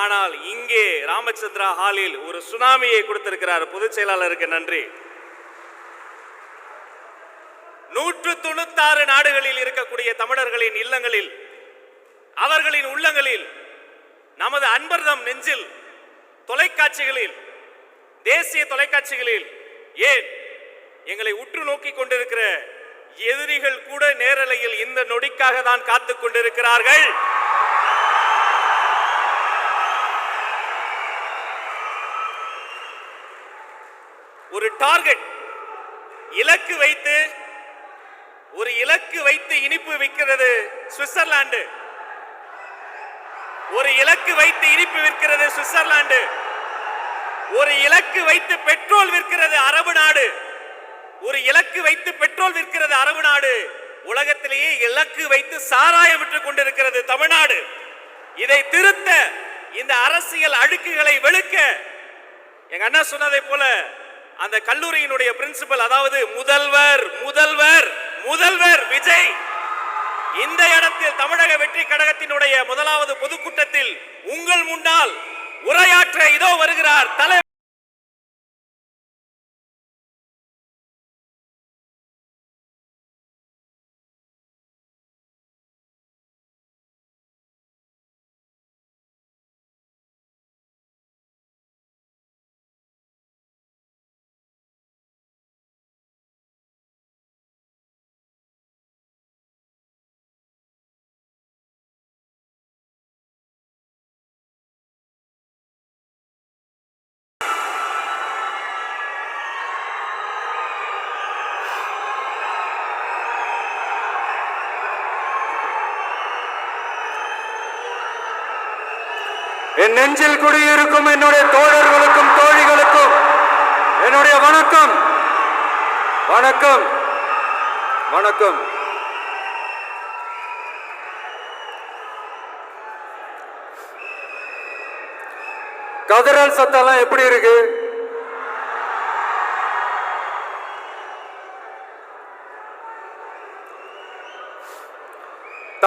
ஆனால் இங்கே ராமச்சந்திரா ஹாலில் ஒரு சுனாமியை கொடுத்திருக்கிறார் பொதுச் செயலாளருக்கு நன்றி. நூற்று தொண்ணூத்தாறு நாடுகளில் இருக்கக்கூடிய தமிழர்களின் இல்லங்களில் அவர்களின் உள்ளங்களில் நமது அன்பர்தம் நெஞ்சில் தொலைக்காட்சிகளில் தேசிய தொலைக்காட்சிகளில் ஏன் எங்களை உற்று நோக்கி கொண்டிருக்கிற எதிரிகள் கூட நேரலையில் இந்த நொடிக்காக தான் காத்துக் கொண்டிருக்கிறார்கள்? ஒரு டார்கெட் இலக்கு வைத்து ஒரு இலக்கு வைத்து இனிப்பு விற்கிறது சுவிட்சர்லாந்து. ஒரு இலக்கு வைத்து இனிப்பு விற்கிறது சுவிட்சர்லாந்து. ஒரு இலக்கு வைத்து பெட்ரோல் விற்கிறது அரபு நாடு. ஒரு இலக்கு வைத்து பெட்ரோல் விற்கிறது அரபு நாடு. உலகத்திலேயே இலக்கு வைத்து சாராயம் விற்றுக் கொண்டிருக்கிறது தமிழ்நாடு. இதை திருத்த இந்த அரசியல் அழுக்குகளை வெளுக்க. எங்க அண்ணா சொன்னதை போல அந்த கல்லூரியினுடைய பிரின்சிபல் அதாவது முதல்வர் முதல்வர் முதல்வர் விஜய் இந்த இடத்தில் தமிழக வெற்றி கழகத்தினுடைய முதலாவது பொதுக்கூட்டத்தில் உங்கள் முன்னால் உரையாற்ற இதோ வருகிறார் தலை என் நெஞ்சில் குடியிருக்கும் என்னுடைய தோழர்களுக்கும் தோழிகளுக்கும் என்னுடைய வணக்கம். வணக்கம். வணக்கம். கதறல் சத்தம்லாம் எப்படி இருக்கு?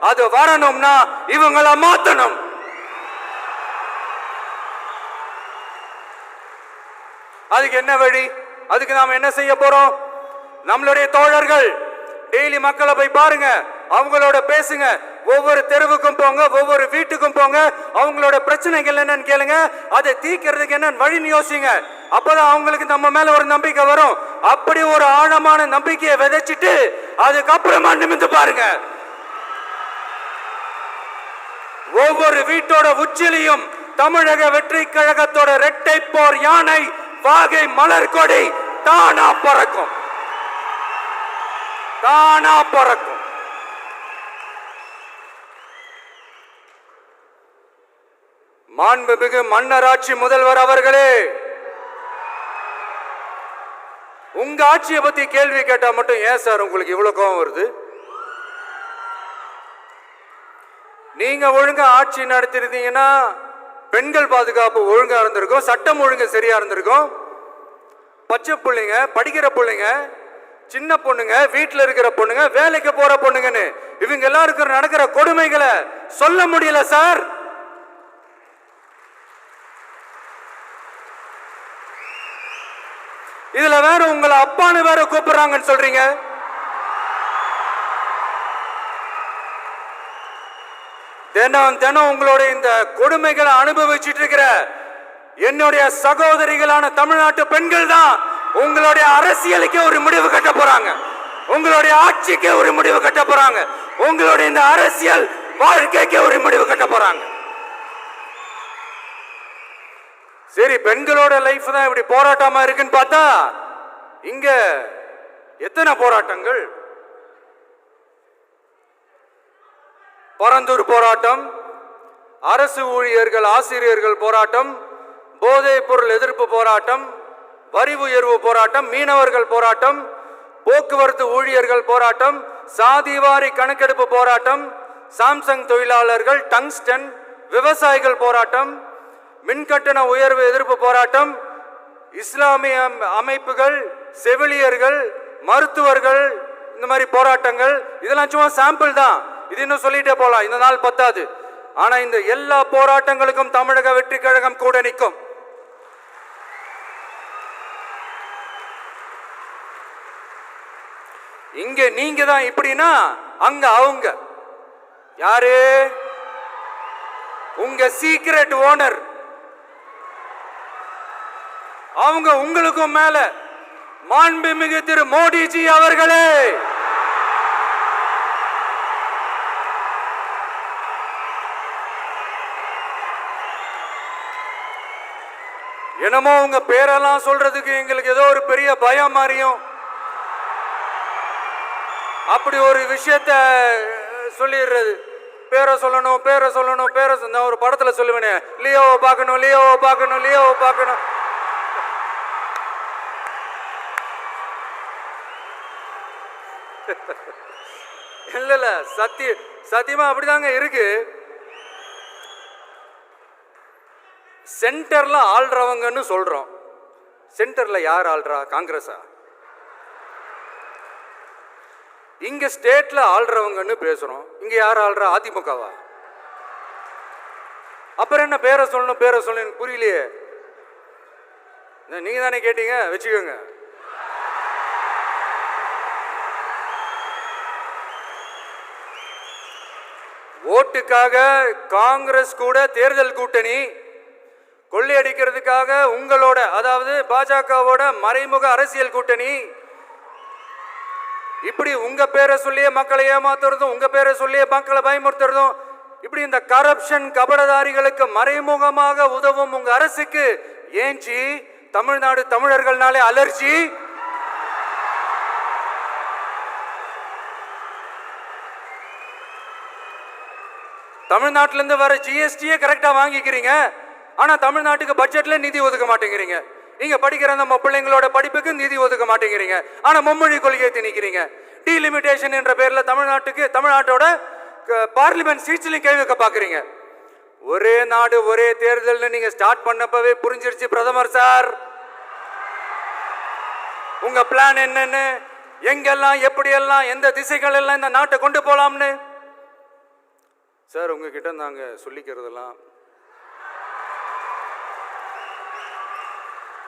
அது வரணும்னா இவங்கள மாத்தணும். அதுக்கு என்ன வழி? அதுக்கு நாம என்ன செய்ய போறோம்? நம்மளுடைய தோழர்கள் டெய்லி மக்களை போய் பாருங்க. அவங்களோட பேசுங்க. ஒவ்வொரு தெருவுக்கும் போங்க ஒவ்வொரு வீட்டுக்கும் போங்க. அவங்களோட பிரச்சனைகள் என்னன்னு கேளுங்க. அதை தீர்க்கிறதுக்கு என்னன்னு வழின்னு யோசிங்க. அப்பதான் அவங்களுக்கு நம்ம மேல ஒரு நம்பிக்கை வரும். அப்படி ஒரு ஆழமான நம்பிக்கையை விதைச்சிட்டு அதுக்கப்புறமா நிமிந்து பாருங்க. ஒவ்வொரு வீட்டோட உச்சிலையும் தமிழக வெற்றி கழகத்தோட இரட்டை போர் யானை வாகை மலர் கொடி தானா பறக்கும். தானா பறக்கும். மாண்புமிகு மன்னராட்சி முதல்வர் அவர்களே உங்க ஆட்சியை பத்தி கேள்வி கேட்டா மட்டும் ஏன் சார் உங்களுக்கு இவ்வளவு கோபம் வருது? நீங்க ஒழுங்கா ஆட்சி நடத்திருந்தீங்கன்னா பெண்கள் பாதுகாப்பு ஒழுங்கா இருந்திருக்கும் சட்டம் ஒழுங்கு சரியா இருந்திருக்கும். பச்சை பிள்ளைங்க படிக்கிற பிள்ளைங்க சின்ன பொண்ணுங்க வீட்டில் இருக்கிற பொண்ணுங்க வேலைக்கு போற பொண்ணுங்கன்னு இவங்க எல்லாருக்கும் நடக்கிற கொடுமைகளை சொல்ல முடியல சார். இதுல வேற உங்களை அப்பான்னு வேற கூப்பிடுறாங்கன்னு சொல்றீங்க. தினம் தினம் உங்களுடைய இந்த கொடுமைகளை அனுபவிச்சுட்டு இருக்கிற என்னுடைய சகோதரிகளான தமிழ்நாட்டு பெண்கள் தான் உங்களுடைய அரசியலுக்கு ஒரு முடிவு கட்ட போறாங்க. உங்களுடைய ஆட்சிக்கு ஒரு முடிவு கட்ட போறாங்க. உங்களுடைய இந்த அரசியல் வாழ்க்கைக்கு ஒரு முடிவு கட்ட போறாங்க. சரி பெண்களோட லைஃப் தான் இப்படி போராட்டமா இருக்குன்னு பார்த்தா இங்க எத்தனை போராட்டங்கள்? பரந்தூர் போராட்டம் அரசு ஊழியர்கள் ஆசிரியர்கள் போராட்டம் போதைப் பொருள் எதிர்ப்பு போராட்டம் வரி உயர்வு போராட்டம் மீனவர்கள் போராட்டம் போக்குவரத்து ஊழியர்கள் போராட்டம் சாதிவாரி கணக்கெடுப்பு போராட்டம் சாம்சங் தொழிலாளர்கள் டங்ஸ்டன் விவசாயிகள் போராட்டம் மின்கட்டண உயர்வு எதிர்ப்பு போராட்டம் இஸ்லாமிய அம்- அமைப்புகள் செவிலியர்கள் மருத்துவர்கள் இந்த மாதிரி போராட்டங்கள் இதெல்லாம் சும்மா சாம்பிள் தான். இது இன்னும் சொல்லிட்டே போலாம். இந்த நாள் பத்தாது. ஆனா இந்த எல்லா போராட்டங்களுக்கும் தமிழக வெற்றி கழகம் கூட நிற்கும். இங்க நீங்க தான் இப்படின்னா அங்க அவங்க. யாரு? உங்க சீக்ரெட் ஓனர் அவங்க உங்களுக்கும் மேல. மாண்புமிகு திரு மோடிஜி அவர்களே! என்னமோ உங்க பேரெல்லாம் சொல்றதுக்கு எங்களுக்கு ஏதோ ஒரு பெரிய பயம் மாதிரியும். அப்படி ஒரு விஷயத்த சொல்லிடுறது. பேரை சொல்லணும் பேரை சொல்லணும் பேரை சொ- நான் ஒரு படத்துல சொல்லுவேனே. லியோவை பார்க்கணும் லியோவை பார்க்கணும் லியோவை பார்க்கணும். இல்ல இல்ல சத்திய சத்தியமா அப்படிதாங்க இருக்கு. சென்டரில் ஆள்றவங்கன்னு சொல்கிறோம் சென்டரில் யார் ஆள்றா? காங்கிரஸா? இங்கே ஸ்டேட்டில் ஆள்றவங்கன்னு பேசுகிறோம் இங்கே யார் ஆள்றா? அதிமுகவா? அப்புறம் என்ன பேரை சொல்லணும் பேரை சொல்லணும் எனக்கு புரியலையே. நீங்கள் தானே கேட்டீங்க? வச்சுக்கோங்க. ஓட்டுக்காக காங்கிரஸ் கூட தேர்தல் கூட்டணி கொள்ளையடிக்கிறதுக்காக உங்களோட அதாவது பாஜகவோட மறைமுக அரசியல் கூட்டணி. இப்படி உங்க பேரை சொல்லியே மக்களை ஏமாத்துறதும் உங்க பேரை சொல்லியே மக்களை பயமுறுத்துறதும் இப்படி இந்த கரப்ஷன் கபடதாரிகளுக்கு மறைமுகமாக உதவும் உங்க அரசுக்கு ஏஞ்சி தமிழ்நாடு தமிழர்கள்னாலே அலர்ஜி. தமிழ்நாட்டிலேருந்து வர ஜிஎஸ்டியே கரெக்டா வாங்கிக்கிறீங்க. ஆனால் தமிழ்நாட்டுக்கு பட்ஜெட்டில் நிதி ஒதுக்க மாட்டேங்கிறீங்க. நீங்கள் படிக்கிற நம்ம பிள்ளைங்களோட படிப்புக்கு நிதி ஒதுக்க மாட்டேங்கிறீங்க. ஆனால் மும்மொழி கொள்கையை திணிக்கிறீங்க. டீலிமிட்டேஷன் என்ற பேரில் தமிழ்நாட்டுக்கு தமிழ்நாட்டோட பார்லிமெண்ட் சீட்ஸ்லையும் கை வைக்க பார்க்குறீங்க ஒரே நாடு ஒரே தேர்தல்னு நீங்க ஸ்டார்ட் பண்ணப்பவே புரிஞ்சிருச்சு பிரதமர் சார். உங்க பிளான் என்னன்னு எங்கெல்லாம் எப்படியெல்லாம் எந்த திசைகள் எல்லாம் இந்த நாட்டை கொண்டு போலாம்னு? சார் உங்ககிட்ட நாங்க சொல்லிக்கிறதெல்லாம்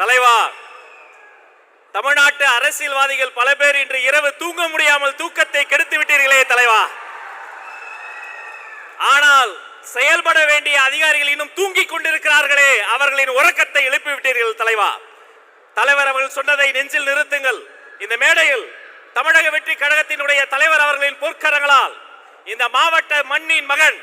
தலைவா தமிழ்நாட்டு அரசியல்வாதிகள் பல பேர் இன்று இரவு தூங்க முடியாமல் தூக்கத்தை கெடுத்து விட்டீர்களே தலைவா. ஆனால் செயல்பட வேண்டிய அதிகாரிகள் இன்னும் தூங்கிக் கொண்டிருக்கிறார்களே அவர்களின் உறக்கத்தை எழுப்பி விட்டீர்கள் தலைவா. தலைவர் அவர்கள் சொன்னதை நெஞ்சில் நிறுத்துங்கள். இந்த மேடையில் தமிழக வெற்றி கழகத்தினுடைய தலைவர் அவர்களின் பொற்கரங்களால் இந்த மாவட்ட மண்ணின் மகன்